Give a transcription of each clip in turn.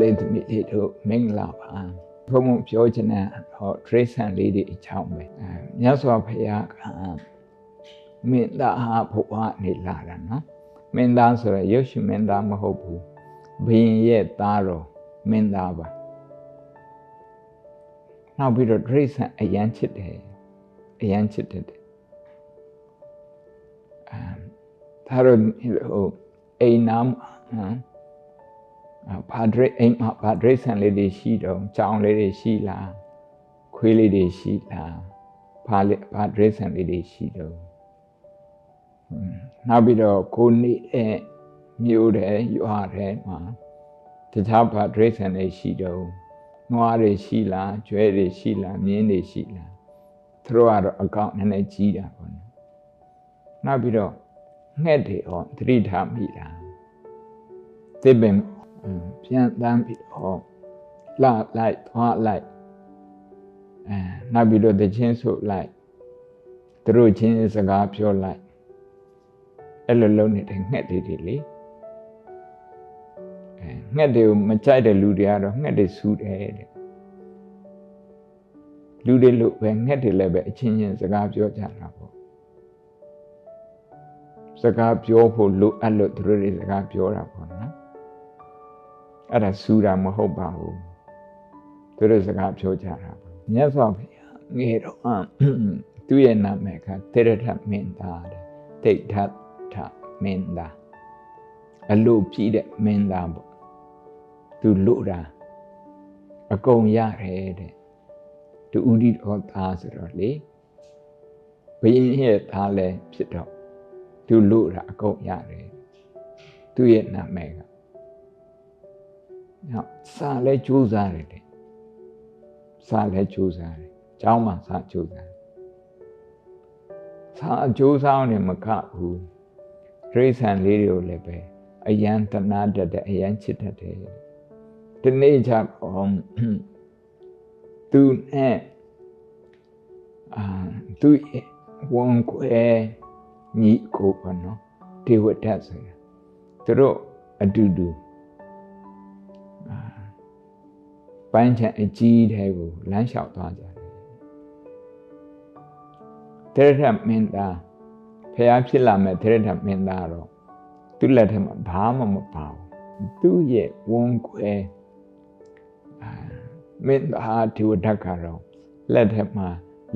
လေးသမီးလေးတို့မင်္ဂလာပါဘုံဘုံပြောချင်တဲ့ဟောဒရိဆန်လေးတွေအကြောင်းပဲအဲမြတ်စွာဘုရားကမင်းသားဟာဘုရားနေလာတာနော်မင်းသားဆိုရရုပ်ရှင်မင်းသားမဟုတ်ဘူးဘုရင်ရဲ့သားတော်မင်းသားပါနောက်ပြီးတော့ဒရိဆန်အယမ်းချစ်တယ်အယမ်းချစ်တယ်အဲဒါတော့ဟိုအိမ်နာဟမ် ဘာဒရိအိမ်မှာဘာဒရိဆန်လေးတွေရှိတော့ကြောင်လေးတွေရှိလားခွေးလေးတွေရှိလားဘာလေဘာဒရိဆန်လေးတွေရှိတော့နောက်ပြီးတော့ကိုနေတဲ့မြို့တဲ့ရွာတဲ့မှာတခြားဘာဒရိဆန်တွေရှိတော့နွားတွေရှိလားကျွဲတွေရှိလားမြင်းတွေရှိလားသူတို့ကတော့အကောင့်နည်းနည်းကြီးတာပေါ့နော်နောက်ပြီးတော့ငှက်တွေဟောသတိထားမိလားသစ်ပင် ပြန်တန်းပြီးတော့လှလိုက်သွားလိုက်အဲနောက်ပြီးတော့တချင်းဆိုလိုက်သူတို့ချင်းစကားပြောလိုက်အဲ့လိုလုပ်နေတဲ့ငှက်တွေတွေလေအဲငှက်တွေကိုမကြိုက်တဲ့လူတွေကတော့ငှက်တွေစူးတယ်တဲ့လူတွေလို့ပဲငှက်တွေလည်းပဲအချင်းချင်းစကားပြောကြတာပေါ့စကားပြောဖို့လိုအပ်လို့သူတို့တွေစကားပြောတာပေါ့နော် အဲ့ဒါစူတာမဟုတ်ပါဘူးသူတို့စကားပြောကြတာပေါ့မြတ်စွာဘုရားငယ်တော့သူ့ရဲ့နာမည်ကသေရထမင်းသားတဲ့တိဋ္ဌထမင်းသားအလို့ပြည့်တဲ့မင်းသားပေါ့သူလို့တာအကုန်ရတယ်တဲ့တူဥဒိတော်သားဆိုတော့လေဘယင်းရဲ့သားလည်းဖြစ်တော့သူလို့တာအကုန်ရတယ်သူ့ရဲ့နာမည်က နော်စာလဲကြိုးစားတယ်တဲ့စာလဲကြိုးစားတယ်ကျောင်းမှာစာကြိုးစားတယ်စာအကျိုးဆောင်နေမကဘူးဒိဋ္ဌံလေးတွေကိုလည်းပဲအယံတနာတတ်တဲ့အယံချစ်တတ်တယ်ဒီနေ့ချတော့သူနဲ့အာသူဝန်ခွဲညီကိုပေါ့နော်ဒေဝဒတ်ဆိုတာသူတို့အတူတူ ပန်းချံအကြီးတဲ့ကိုလမ်းလျှောက်သွားကြတယ်တရထမင်းသားဖះဖြစ်လာမဲ့တရထမင်းသားတော့သူ့လက်ထက်မှာဘာမှမပါဘူးသူ့ရဲ့ဝန်ခွဲမင်းသားဒီဝဒတ်ကတော့လက်ထက်မှာ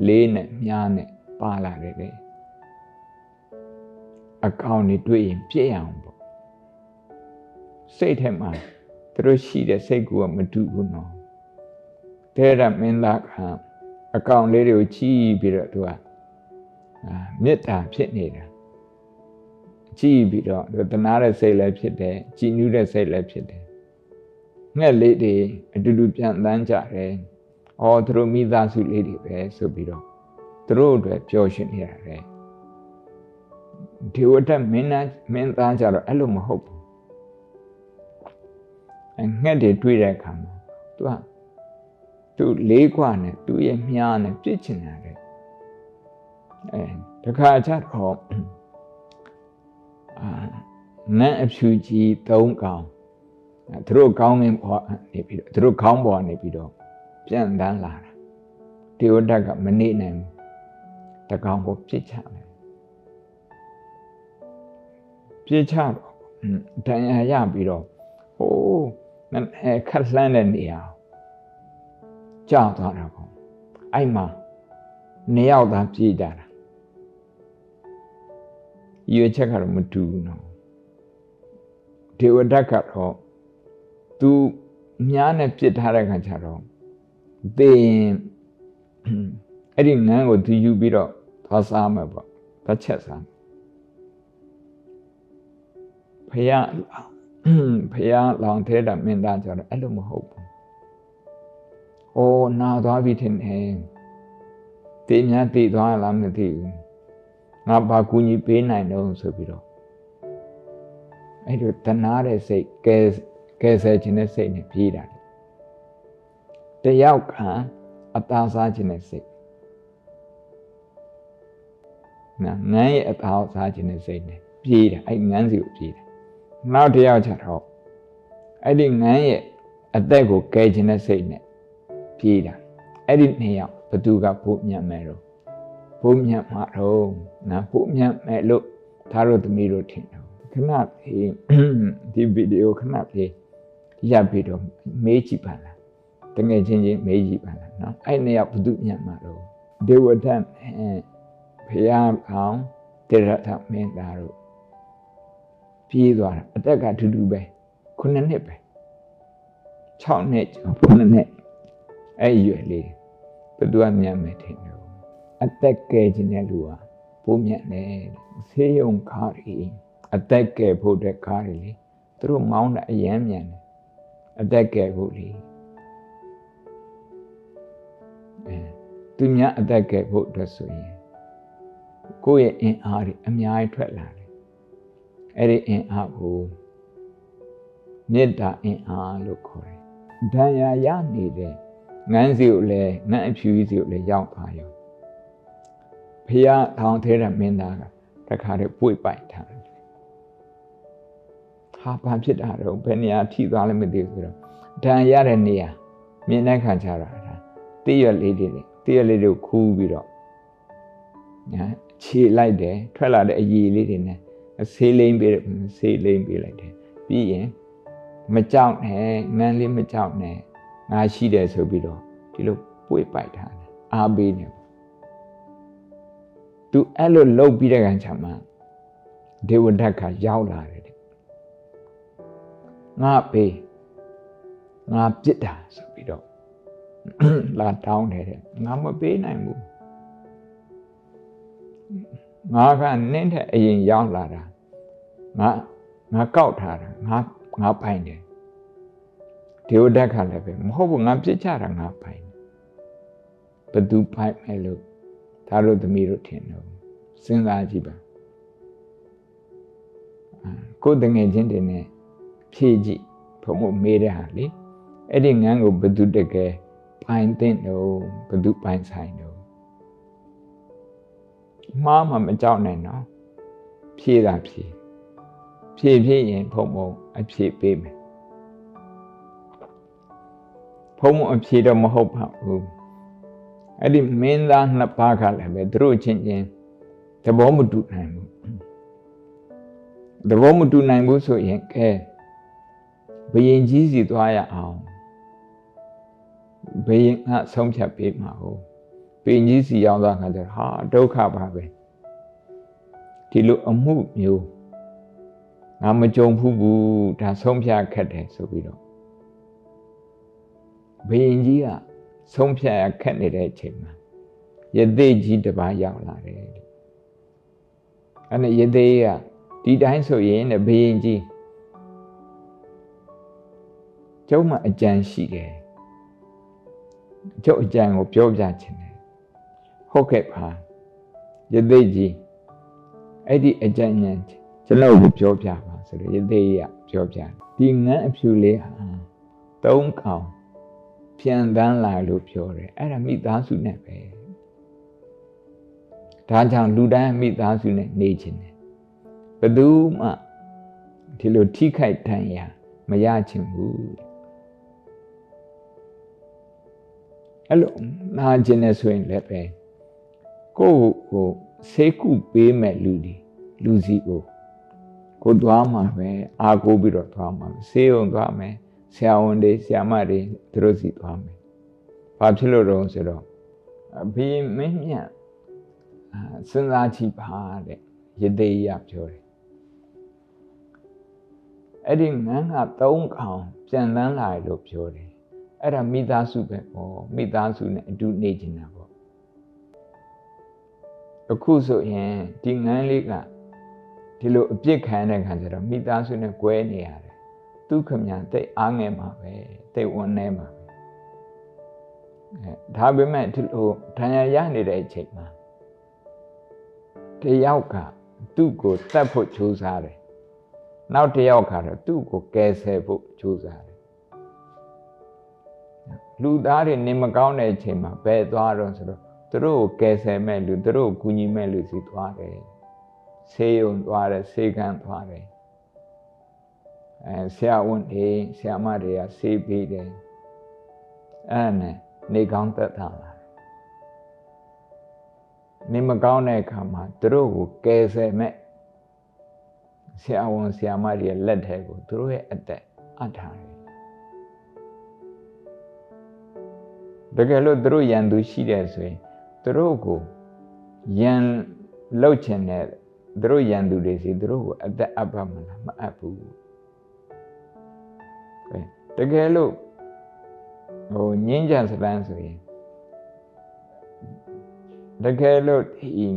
လေးနဲ့မြားနဲ့ပါလာတယ်တဲ့အကောင်တွေတွေ့ရင်ပြည့်အောင်ပေါ့စိတ်ထဲမှာသူတို့ရှိတဲ့စိတ်ကူကမတူဘူးနော် တဲ့ရမင်းသားကအကောင်လေးတွေကိုချီးပြီးတော့သူကအာမေတ္တာဖြစ်နေတာကြည့်ပြီးတော့တနာတဲ့စိတ်လည်းဖြစ်တယ်ကြည်နူးတဲ့စိတ်လည်းဖြစ်တယ်ငှက်လေးတွေအတူတူပြန်တန်းကြတယ်။အော်သူတို့မိသားစုလေးတွေပဲဆိုပြီးတော့သူတို့အတွက်ပျော်ရွှင်နေရတယ်ဒီဝတ္တမင်းသားမင်းသားကြတော့အဲ့လိုမဟုတ်ဘူးအငှက်တွေတွေ့တဲ့အခါမှာသူက သူလေးခွနဲ့သူ့ရဲ့မြားနဲ့ပြစ်ချင်တယ်အဲတခါကျတော့အာနန်းအဖြူကြီး၃ကောင်သူတို့ကောင်းမင်းပေါ်နေပြီးတော့သူတို့ခေါင်းပေါ်နေပြီးတော့ပြန်တန်းလာတာတေဝဒတ်ကမနေနိုင်ဘူးတကောင်ကိုပြစ်ချတယ်ပြစ်ချတော့ဒဏ်ရာရပြီးတော့ဟိုးအဲခက်လှမ်းတဲ့နေရာ ကြောက်သွားတာပေါ့အဲ့မှာနေရောက်သားပြေးကြတာရွေချက်ကတော့မတူဘူးနော်ဒေဝဒတ်ကတော့သူမြားနဲ့ပြစ်ထားတဲ့ခါကျတော့သေရင်အဲ့ဒီငန်းကိုသူယူပြီးတော့သွားစားမှာပေါ့သွားချက်စားဖယားဖယားလောင်ထဲတာမင်းသားကြတော့အဲ့လိုမဟုတ်ဘူး။ အိုးနာသွားပြီထင်တယ်။တေများတည်သွားလားမသိဘူး။ငါဘာကူညီပေးနိုင်တော့ဆိုပြီးတော့အဲ့လိုတနာတဲ့စိတ်ကဲကဲဆယ်ခြင်းတဲ့စိတ်နဲ့ပြေးတာ။တယောက်ကအသားစားခြင်းတဲ့စိတ်နော်ငန်းရဲ့အသားစားခြင်းတဲ့စိတ်နဲ့ပြေးတာအဲ့ငန်းစီကိုပြေးတာနောက်တစ်ယောက်ကျတော့အဲ့ဒီငန်းရဲ့အသက်ကိုကယ်ခြင်းတဲ့စိတ်နဲ့ ပြေးတာအဲ့ဒီနှစ်ယောက်ဘသူကပို့မြတ်မယ်တော့ပို့မြတ်မှာတော့နာပို့မြတ်မယ်လို့သားတို့သမီးတို့ထင်တယ်ခဏလေးဒီဗီဒီယိုခဏလေးရပ်ပြီးတော့မေးကြည့်ပါလားတငယ်ချင်းချင်းမေးကြည့်ပါလားနော်အဲ့နှစ်ယောက်ဘသူမြတ်မှာတော့ဒေဝဒတ်ဖယားအောင်တေရထမင်းသားတို့ပြေးသွားတာအသက်ကထူးထူးပဲခုနှစ်နှစ်ပဲ6နှစ်ခုနှစ်နှစ် အဲ့ရွယ်လေးဘသူကမြတ်မယ်ထင်တယ်အသက်ကဲခြင်းတဲ့လူကပိုးမြတ်တယ်ဆေးရုံကားရီအသက်ကဲဖို့တဲ့ကားရီလေသူတို့မောင်းတာအယမ်းမြန်တယ်အသက်ကဲဖို့လေအဲသူများအသက်ကဲဖို့အတွက်ဆိုရင်ကိုယ့်ရဲ့အင်အားတွေအများကြီးထွက်လာတယ်အဲ့ဒီအင်အားကိုမေတ္တာအင်အားလို့ခေါ်တယ်ဒဏ်ရာရနေတဲ့ ငန်းစီကိုလည်းငန်းအဖြူကြီးစီကိုလည်းရောက်သွားရောဖះထောင်သေးတဲ့မင်းသားကတခါတည်းပွေပိုက်ထားတယ်ဟာဘာဖြစ်တာတော့ဘယ်နေရာထိသွားလဲမသိဘူးဆိုတော့ဒဏ်ရတဲ့နေရာမြင်တဲ့ခါကျတော့ဒါတိရွက်လေးတွေတိရွက်လေးတွေကိုခူးပြီးတော့ညာခြေလိုက်တယ်ထွက်လာတဲ့အရည်လေးတွေနဲ့ဆေးလိမ့်ပေးဆေးလိမ့်ပေးလိုက်တယ်ပြီးရင်မကြောက်နဲ့ငန်းလေးမကြောက်နဲ့ ငါရှိတယ်ဆိုပြီးတော့ဒီလိုပွေပိုက်ထားတယ်အားပေးနေသူအဲ့လိုလှုပ်ပြီးတဲ့ခံချမှာဒေဝဒတ်ကရောက်လာတယ်တဲ့ငါပေးငါပြစ်တာဆိုပြီးတော့လာတောင်းတယ်တဲ့ငါမပေးနိုင်ဘူးငါကနင်းတဲ့အရင်ရောက်လာတာငါငါကောက်ထားတာငါငါပိုင်တယ် ဒေဝဒတ်ကလည်းပဲမဟုတ်ဘူးငါပြစ်ချတာငါပိုင်ဘသူပိုင်မယ်လို့ဒါတို့သမီးတို့ထင်တော့စဉ်းစားကြည့်ပါကိုယ်တငယ်ချင်းတွေနဲ့ဖြည့်ကြည့်ဘုံမို့မေးတဲ့ဟာလေအဲ့ဒီငန်းကိုဘသူတကယ်ပိုင်တဲ့တော့ဘသူပိုင်ဆိုင်တော့မှားမှမကြောက်နိုင်တော့ဖြည့်တာဖြည့်ဖြည့်ဖြည့်ရင်ဘုံဘုံအဖြည့်ပေးမယ် ဘုံဘုံအဖြည့်တော့မဟုတ်ပါဘူးအဲ့ဒီမင်းသားနှစ်ပါးကလည်းပဲသူတို့ချင်းချင်းသဘောမတူနိုင်ဘူးသဘောမတူနိုင်ဘူးဆိုရင်ကဲဘယင်ကြီးစီသွားရအောင်ဘယင်ကဆုံးဖြတ်ပေးမှာဟုတ်ဘယင်ကြီးစီရောက်သွားခါကျတော့ဟာဒုက္ခပါပဲဒီလိုအမှုမျိုးငါမကြုံဘူးဘူးဒါဆုံးဖြတ်ခက်တယ်ဆိုပြီးတော့ ဘယင်ကြီးကဆုံးဖြတ်ရခက်နေတဲ့အချိန်မှာယသိကြီးတစ်ပါးရောက်လာတယ်အဲ့ဒါယသိကဒီတိုင်းဆိုရင်တဲ့ဘယင်ကြီးကျုံးမှာအကြံရှိတယ်ကျုပ်အကြံကိုပြောပြချင်တယ်ဟုတ်ကဲ့ပါယသိကြီးအဲ့ဒီအကြံဉာဏ်ကျွန်တော်ကိုပြောပြပါဆိုတော့ယသိကပြောပြတယ်ဒီငန်းအဖြူလေးဟာသုံးကောင် ပြန်တန်းလာလို့ပြောတယ်အဲ့ဒါမိသားစုနဲ့ပဲဒါကြောင့်လူတိုင်းမိသားစုနဲ့နေခြင်းတယ်ဘယ်သူမှဒီလိုထိခိုက်တန်ရာမရချင်ဘူးအဲ့လိုနာကျင်နေဆိုရင်လည်းပဲကိုယ့်ကိုဆေးကုပေးမဲ့လူဒီလူစီကိုကိုသွားမှာပဲအာကိုပြီးတော့သွားမှာဆေးရုံသွားမယ် ဆရာဝန်တွေဆရာမတွေသူတို့စီသွားမယ်ဘာဖြစ်လို့တော့ဆိုတော့ဘေးမင်းမြတ်စဉ်းစားကြည့်ပါတဲ့ယသိရပြောတယ်အဲ့ဒီငန်းက၃ခေါင်ပြန်တန်းလာလို့ပြောတယ်အဲ့ဒါမိသားစုပဲပေါ့မိသားစုနဲ့အတူနေနေတာပေါ့အခုဆိုရင်ဒီငန်းလေးကဒီလိုအပြစ်ခံတဲ့ခါကျတော့မိသားစုနဲ့꿰နေရတယ် သူခမညာတိတ်အားငယ်မှာပဲတိတ်ဝန်းနေမှာပဲအဲဒါပေမဲ့ဒီလိုဒဏ်ရာရနေတဲ့အချိန်မှာတယောက်ကသူ့ကိုတတ်ဖို့ကြိုးစားတယ်နောက်တစ်ယောက်ကတော့သူ့ကိုကယ်ဆယ်ဖို့ကြိုးစားတယ်လူသားတွေနေမကောင်းတဲ့အချိန်မှာဘယ်သွားတော့ဆိုတော့သူတို့ကိုကယ်ဆယ်မဲ့လူသူတို့ကိုကူညီမဲ့လူစီသွားတယ်ဆေးရုံသွားတယ်ဆေးကန်းသွားတယ် အဲဆရာဝန်တွေဆရာမတွေကဆေးပေးတယ်အဲ့နဲ့နေကောင်းသက်သာလာနေမကောင်းတဲ့အခါမှာသူတို့ကိုကယ်ဆယ်မဲ့ဆရာဝန်ဆရာမတွေရဲ့လက်ထဲကိုသူတို့ရဲ့အသက်အထားတယ်တကယ်လို့သူတို့ရန်သူရှိတယ်ဆိုရင်သူတို့ကိုရန်လှုပ်ချင်တဲ့သူတို့ရန်သူတွေစီသူတို့ကိုအသက်အပ်ပါမလားမအပ်ဘူး တကယ်လို့ဟိုငင်းကြစပန်းဆိုရင်တကယ်လို့ဒီ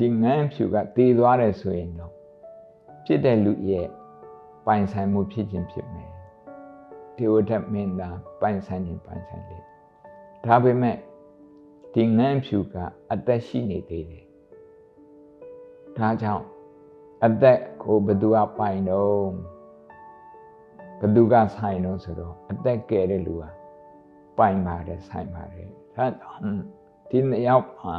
ဒီငန်းဖြူကတည်သွားတယ်ဆိုရင်တော့ဖြစ်တဲ့လူရဲ့ပိုင်ဆိုင်မှုဖြစ်ခြင်းဖြစ်မယ်ဒီဝတ္တမင်းသားပိုင်ဆိုင်ခြင်းပိုင်ဆိုင်လေဒါပေမဲ့ဒီငန်းဖြူကအသက်ရှိနေသေးတယ်ဒါကြောင့်အသက်ကိုဘသူကပိုင်တော့ဘ သူကဆိုင်တော့ဆိုတော့အသက်ကဲတဲ့လူကပိုင်ပါတယ်ဆိုင်ပါတယ်ဒါဒီနှစ်ယောက်မှာ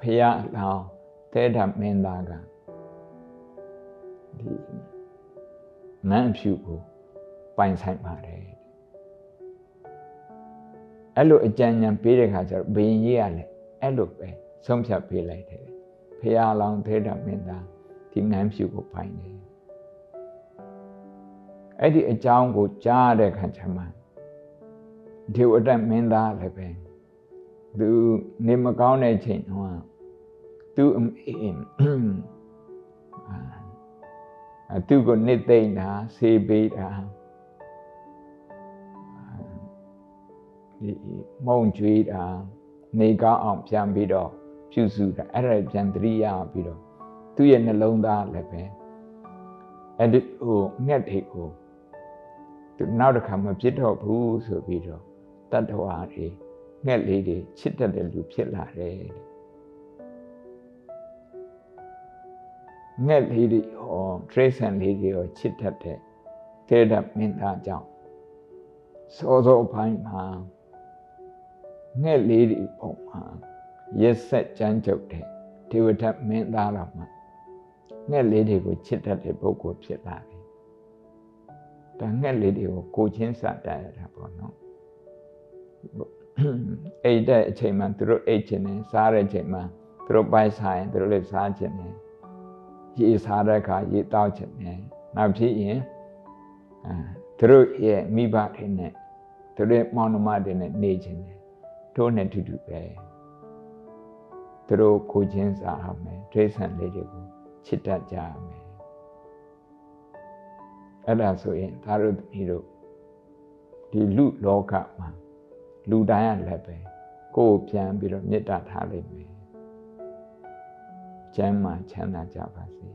ဖရာလောင်းတဲတာမင်းသားကဒီနန်းဖြူကိုပိုင်ဆိုင်ပါတယ်အဲ့လိုအကြံဉာဏ်ပေးတဲ့ခါကျတော့ဘယင်ကြီးကလည်းအဲ့လိုပဲဆုံးဖြတ်ပေးလိုက်တယ်ဖရာလောင်းတဲတာမင်းသားဒီနန်းဖြူကိုပိုင်တယ် အဲ့ဒီအကြောင်းကိုကြားတဲ့ခါကျမှဒီဝတ္တမင်းသားလည်းပဲသူနေမကောင်းတဲ့ချိန်ဟောသူအမေအာသူကိုနစ်သိမ့်တာဆေးပေးတာဒီမုံကြွေးတာနေကောင်းအောင်ပြန်ပြီးတော့ပြုစုတာအဲ့ဒါပြန်တရိယာပြီးတော့သူ့ရဲ့နှလုံးသားလည်းပဲအဲ့ဒီဟိုငှက်တွေကိုသူ နောက်တစ်ခါမဖြစ်တော့ဘူးဆိုပြီးတော့တတ္တဝါတွေငှက်လေးတွေချစ်တတ်တဲ့လူဖြစ်လာတယ်ငှက်လေးတွေဟော trace and လေးတွေဟောချစ်တတ်တဲ့တေဒမင်းသားကြောင့်စောစောပိုင်းမှာငှက်လေးတွေပုံမှာရက်ဆက်ကြမ်းကြုတ်တဲ့ဒေဝထမင်းသားတော်မှာငှက်လေးတွေကိုချစ်တတ်တဲ့ပုဂ္ဂိုလ်ဖြစ်လာတယ်။ ဒါငှက်လေးတွေကိုကိုချင်းစတတ်ရတာပေါ့နော်။အိတ်တဲ့အချိန်မှာသူတို့အိတ်ခြင်းနဲ့စားတဲ့အချိန်မှာသူတို့ပိုက်ဆိုင်သူတို့လည်းစားခြင်းနဲ့ရေစားတဲ့အခါရေတောက်ခြင်းနဲ့နောက်ဖြစ်ရင်အဲသူတို့ရဲ့မိဘတွေနဲ့သူတို့မောင်နှမတွေနဲ့နေခြင်းနဲ့တို့နဲ့တူတူပဲသူတို့ကိုချင်းစားအောင်မယ်ဒိဋ္ဌံလေးတွေကိုချစ်တတ်ကြရမယ် အဲ့ဒါဆိုရင်ဒါတို့ဒီတို့ဒီလူလောကမှာလူတိုင်းကလည်းပဲကိုယ်ပြန်ပြီးတော့မေတ္တာထားလိမ့်မယ်ကျမ်းမာချမ်းသာကြပါစေ